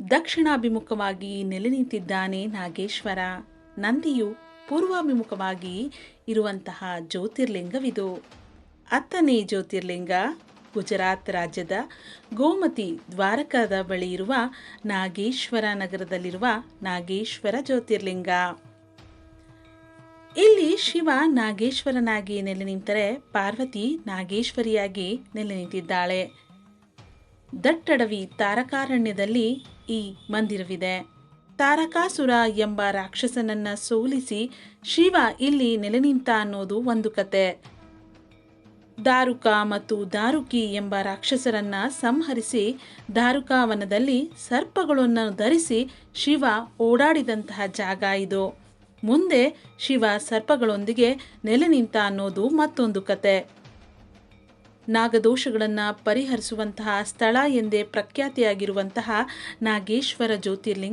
ದಕ್ಷಿಣಾಭಿಮುಖವಾಗಿ ನೆಲೆ ನಿಂತಿದ್ದಾನೆ ನಾಗೇಶ್ವರ. ನಂದಿಯು ಪೂರ್ವಾಭಿಮುಖವಾಗಿ ಇರುವಂತಹ ಜ್ಯೋತಿರ್ಲಿಂಗವಿದು. ಹತ್ತನೇ ಜ್ಯೋತಿರ್ಲಿಂಗ ಗುಜರಾತ್ ರಾಜ್ಯದ ಗೋಮತಿ ದ್ವಾರಕಾದ ಬಳಿ ಇರುವ ನಾಗೇಶ್ವರ ನಗರದಲ್ಲಿರುವ ನಾಗೇಶ್ವರ ಜ್ಯೋತಿರ್ಲಿಂಗ. ಇಲ್ಲಿ ಶಿವ ನಾಗೇಶ್ವರನಾಗಿ ನೆಲೆ ನಿಂತರೆ ಪಾರ್ವತಿ ನಾಗೇಶ್ವರಿಯಾಗಿ ನೆಲೆ ನಿಂತಿದ್ದಾಳೆ ದಟ್ಟಡವಿ ತಾರಕಾರಣ್ಯದಲ್ಲಿ ಈ ಮಂದಿರವಿದೆ. ತಾರಕಾಸುರ ಎಂಬ ರಾಕ್ಷಸನನ್ನ ಸೋಲಿಸಿ ಶಿವ ಇಲ್ಲಿ ನೆಲೆ ನಿಂತ ಅನ್ನೋದು ಒಂದು ಕತೆ. ದಾರುಕ ಮತ್ತು ದಾರುಕಿ ಎಂಬ ರಾಕ್ಷಸರನ್ನ ಸಂಹರಿಸಿ ದಾರುಕಾವನದಲ್ಲಿ ಸರ್ಪಗಳನ್ನು ಧರಿಸಿ ಶಿವ ಓಡಾಡಿದಂತಹ ಜಾಗ ಇದು. ಮುಂದೆ ಶಿವ ಸರ್ಪಗಳೊಂದಿಗೆ ನೆಲೆ ನಿಂತ ಅನ್ನೋದು ಮತ್ತೊಂದು ಕತೆ. ನಾಗದೋಷಗಳನ್ನು ಪರಿಹರಿಸುವಂತಹ ಸ್ಥಳ ಎಂದೇ ಪ್ರಖ್ಯಾತಿಯಾಗಿರುವಂತಹ ನಾಗೇಶ್ವರ ಜ್ಯೋತಿರ್ಲಿಂಗ.